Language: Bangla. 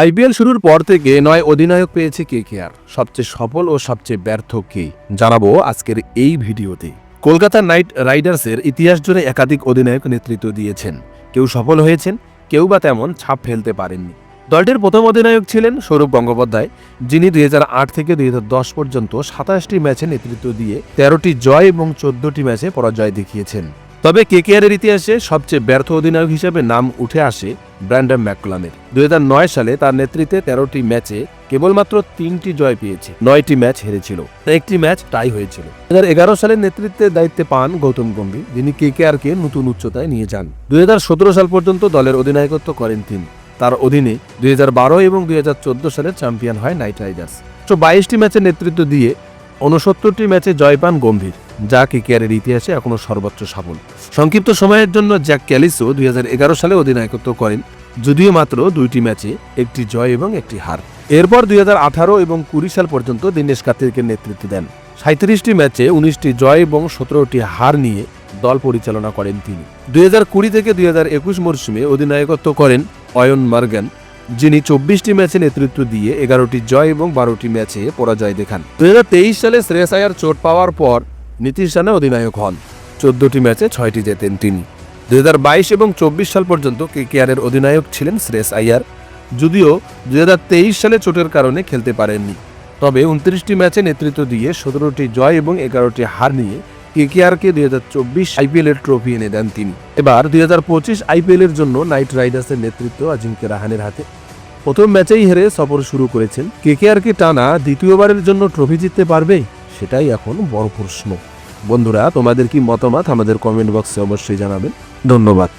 আইপিএল শুরুর পর থেকে নয় অধিনায়ক পেয়েছে কে কে আর। সবচেয়ে সফল ও সবচেয়ে ব্যর্থ কে? জানাব আজকের এই ভিডিওতে। কলকাতা নাইট রাইডার্সের ইতিহাস জুড়ে একাধিক অধিনায়ক নেতৃত্ব দিয়েছেন। কেউ সফল হয়েছেন, কেউ বা তেমন ছাপ ফেলতে পারেননি। দলটির প্রথম অধিনায়ক ছিলেন সৌরভ গঙ্গোপাধ্যায়, যিনি দুই হাজার আট থেকে দুই হাজার দশ পর্যন্ত সাতাশটি ম্যাচে নেতৃত্ব দিয়ে তেরোটি জয় এবং চোদ্দটি ম্যাচে পরাজয় দেখিয়েছেন। তবে কেকেআরের ইতিহাসে সবচেয়ে ব্যর্থ অধিনায়ক হিসেবে নাম উঠে আসে ব্র্যান্ডন ম্যাককুলামের। দুই সালে তার নেতৃত্বে তেরোটি ম্যাচে কেবলমাত্র তিনটি জয় পেয়েছে, নয়টি ম্যাচ হেরেছিল, একটি ম্যাচ টাই হয়েছিল। দু এগারো সালের নেতৃত্বের দায়িত্বে পান গৌতম গম্ভীর, যিনি কেকেআরকে নতুন উচ্চতায় নিয়ে যান। দুই হাজার সতেরো সাল পর্যন্ত দলের অধিনায়কত্ব করেন তিনি। তার অধীনে দুই হাজার বারো এবং দুই সালের চ্যাম্পিয়ন হয় নাইট রাইডার্স। তো বাইশটি ম্যাচের নেতৃত্ব দিয়ে উনসত্তরটি ম্যাচে জয় পান গম্ভীর। যা কেকেআরের ইতিহাসে এখনও সর্বোচ্চ সফল সংক্ষিপ্ত সময়ের জন্য জ্যাক ক্যালিসো দুই সালে অধিনায়কত্ব করেন, যদিও মাত্র দুইটি ম্যাচে একটি জয় এবং একটি হার। এরপর দুই হাজার আঠারো এবং কুড়ি সাল পর্যন্ত দীনেশ কার্তিকের নেতৃত্ব দেন। সাঁত্রিশটি ম্যাচে উনিশটি জয় এবং সতেরোটি হার নিয়ে দল পরিচালনা করেন তিনি। দুই থেকে দুই মরশুমে অধিনায়কত্ব করেন অয়ন মার্গান, যিনি চব্বিশটি ম্যাচে নেতৃত্ব দিয়ে এগারোটি জয় এবং বারোটি ম্যাচে পরাজয় দেখান। দুই হাজার তেইশ সালে শ্রেয়স আয়ার চোট পাওয়ার পর নীতিশ রানা অধিনায়ক হন। চোদ্দটি ম্যাচে ছয়টি জেতেন তিনি। দুই এবং চব্বিশ সাল পর্যন্ত কেকেআরের অধিনায়ক ছিলেন শ্রেয়স আইয়ার যদিও দু হাজার তেইশ সালে চোটের কারণে খেলতে পারেননি। তবে উনত্রিশটি ম্যাচে নেতৃত্ব দিয়ে সতেরোটি জয় এবং এগারোটি হার নিয়ে কেকেআরকে দুই হাজার চব্বিশ আইপিএল এর ট্রফি এনে দেন তিনি। এবার দুই হাজার পঁচিশ আইপিএল এর জন্য নাইট রাইডার্সের নেতৃত্ব আজিঙ্কে রাহানের হাতে। প্রথম ম্যাচেই হেরে সফর শুরু করেছেন। কেকেআরকে টানা দ্বিতীয়বারের জন্য ট্রফি জিততে পারবে সেটাই এখন বড় প্রশ্ন। বন্ধুরা তোমাদের কি মতামত আমাদের কমেন্ট বক্সে অবশ্যই জানাবেন। ধন্যবাদ।